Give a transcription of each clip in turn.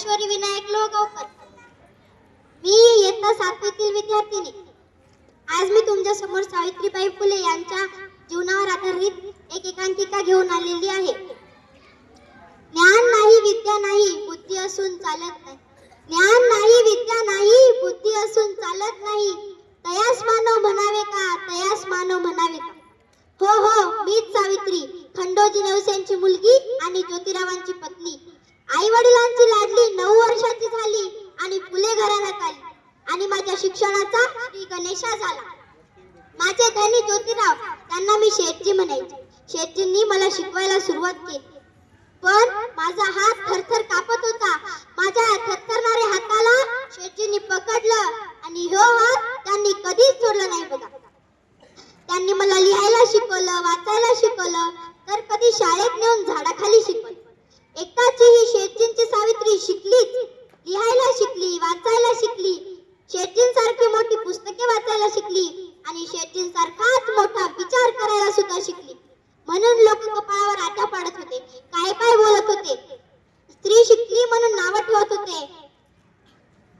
ज्ञानेश्वरी विनायक लोहगावकर मी इयत्ता सातवीतील विद्यार्थिनी. आज मी तुमच्यासमोर सावित्रीबाई फुले यांच्या जीवनावर आधारित एक एकांकिका घेऊन आलेली आहे. ज्ञान नाही विद्या नाही बुद्धी असून चालत नाही. ज्ञान नाही विद्या नाही बुद्धी असून चालत नाही. तयास मानव म्हणावे का? तयास मानव म्हणावे का? हो हो मीच सावित्री खंडोजी नवसेंची मुलगी आणि ज्योतिरावांची पत्नी. आई वडिलांची लाडली नऊ वर्षाची झाली आणि फुले घराण्यात आली. आणि माझ्या शिक्षणाचा श्री गणेशा झाला. माझे धनी ज्योतिराव त्यांना मी शेठजी म्हणायचे. शेठजींनी मला शिकवायला सुरुवात केली. पण माझा हात थरथर कापत होता. माझ्या थरथरणाऱ्या हाताला शेठजींनी पकडलं आणि हो हात त्यांनी कधीच सोडलं नाही बघा. त्यांनी मला लिहायला शिकवलं वाचायला शिकवलं तर कधी शाळेत नेऊन झाडाखाली शिकवलं. एकाची शिकलीच. लिहायला शिकली वाचायला शिकली. शेठजींसारखी मोठी पुस्तके वाचायला शिकली. आणि शेठजींसारखाच मोठा विचार करायला सुद्धा शिकली. म्हणून लोक कपाळावर आटा पाडत होते काय काय बोलत होते. स्त्री शिकली म्हणून नाव ठेवत होते.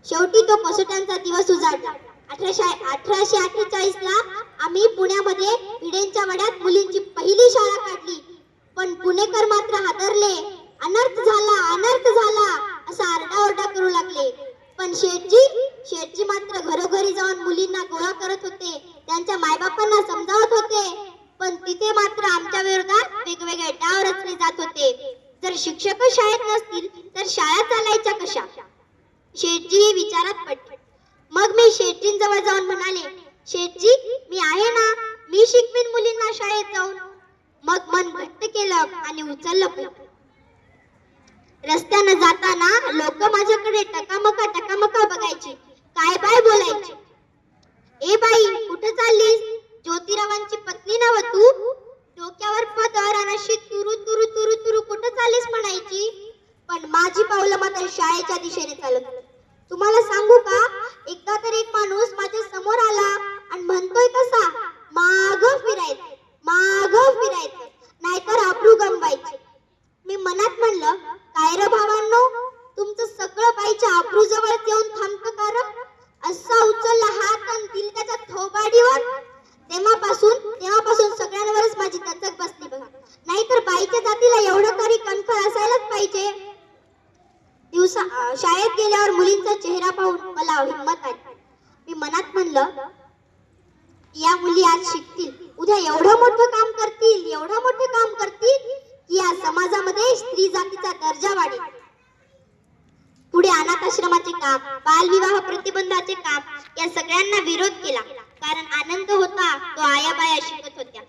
शेवटी तो कसोट्यांचा दिवस उजाडला. अठराशे अठराशे अठ्ठेचाळीस ला आम्ही पुण्यामध्ये भिडेंच्या वड्यात मुलींची पहिली शाळा काढली. पण पुणेकर मात्र हादरले. पण शेठजी शेठजी मात्र घरोघरी जाऊन मुलींना गोळा करत होते. त्यांच्या मायबापांना समजावत होते. पण तिथे मात्र आमच्या विरोधात वेगवेगळे डाव रचले जात होते. जर शिक्षक शाळेत नसतील तर शाळा चालायच्या कशा? शेठजी विचारात पडले. मग मी शेठजींजवळ जाऊन म्हणाले शेठजी मी आहे ना? मी शिकवीन मुलींना शाळेत जाऊन. मग मन घट्ट केलं आणि उचललं पुढे. रस्त्यानं जाताना लोक माझ्याकडे टकामका टकामका बघायचे. काय बाय बोलायचे? ए बाई कुठे चाललीस? ज्योतिरावांची पत्नी नव तू? डोक्यावर पदर आणि अशी तुरु तुरु तुरु तुरु कुठे चाललीस म्हणायची? पण माझी पावलं मात्र शाळेच्या दिशेने चालत तुम्हाला सांगू का? एकदा तर एक माणूस शाळेत गेल्यावर मुलींचा चेहरा पाहून मला हिंमत आली. मी मनात म्हणलं या मुली आज शिकतील. उद्या एवढं मोठं काम करतील एवढं मोठं काम करतील की या समाजामध्ये स्त्री जातीचा दर्जा वाढेल. पुढे अनाथ आश्रमाचे काम बालविवाह प्रतिबंधाचे काम या सगळ्यांना विरोध केला. कारण आनंद होता तो आयाबाया शिकत होत्या.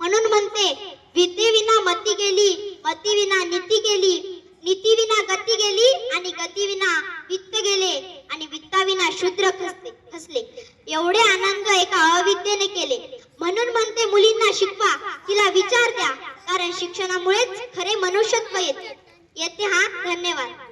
म्हणून म्हणते विद्येविना मती गेली मती विना नीती गेली नीती विना गती गेली आणि गती विना वित्त गेले आणि वित्ताविना शूद्र खसले खसले एवढे आनंद एका अविद्येने केले म्हणून म्हणते मुलींना शिकवा तिला विचार द्या कारण शिक्षणामुळेच खरे मनुष्यत्व येते येते हा धन्यवाद